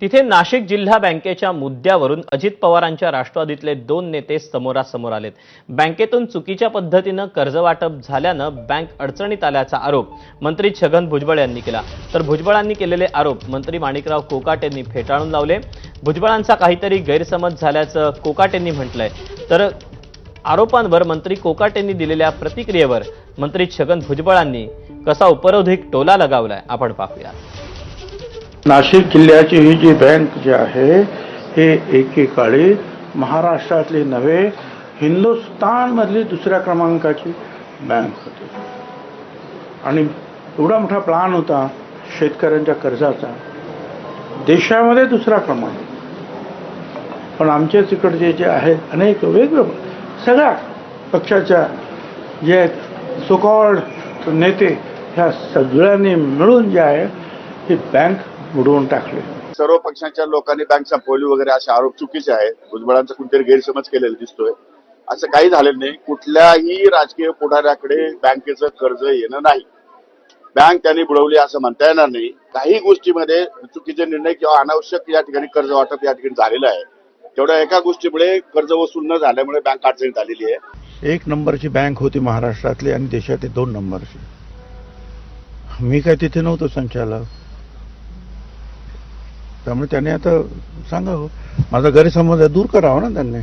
तिथे नाशिक जिल्हा बँकेच्या मुद्द्यावरून अजित पवारांच्या राष्ट्रवादीतले दोन नेते समोरासमोर आलेत. बँकेतून चुकीच्या पद्धतीनं कर्जवाटप झाल्यानं बँक अडचणीत आल्याचा आरोप मंत्री छगन भुजबळ यांनी केला. तर भुजबळांनी केलेले आरोप मंत्री माणिकराव कोकाट यांनी फेटाळून लावले. भुजबळांचा काहीतरी गैरसमज झाल्याचं कोकाट यांनी म्हटलंय. तर आरोपांवर मंत्री कोकाट यांनी दिलेल्या प्रतिक्रियेवर मंत्री छगन भुजबळांनी कसा उपरोधिक टोला लगावलाय आपण पाहूया. नाशिक जिल्ह्याची ही जी बँक जी आहे हे एकेकाळी महाराष्ट्रातली नव्हे हिंदुस्थानमधली दुसऱ्या क्रमांकाची बँक होती. आणि एवढा मोठा प्लान होता शेतकऱ्यांच्या कर्जाचा. देशामध्ये दुसरा क्रमांक. पण आमच्या तिकडचे जे आहेत अनेक वेगवेगळे सगळ्या पक्षाच्या जे आहेत नेते ह्या सगळ्यांनी मिळून जे आहे ही बँक बुडवून टाकली. सर्व पक्षांच्या लोकांनी बँक संपवली वगैरे असे आरोप चुकीचे आहेत. भुजबळांचा कुठेतरी गैरसमज केलेला दिसतोय. असं काही झालेलं नाही. कुठल्याही राजकीय पुढाऱ्याकडे बँकेचं कर्ज येणं नाही. बँक त्यांनी बुडवली असं म्हणता येणार नाही. काही गोष्टीमध्ये चुकीचे निर्णय किंवा अनावश्यक या ठिकाणी कर्ज वाटप या ठिकाणी झालेलं आहे. तेवढ्या एका गोष्टीमुळे कर्ज वसूल न झाल्यामुळे बँक अडचणीत आलेली आहे. एक नंबरची बँक होती महाराष्ट्रातली आणि देशातली दोन नंबरची. मी काय तिथे नव्हतो संचालक. त्यामुळे त्याने आता सांगावं. माझा गैरसमज आहे, दूर करावा ना त्यांनी.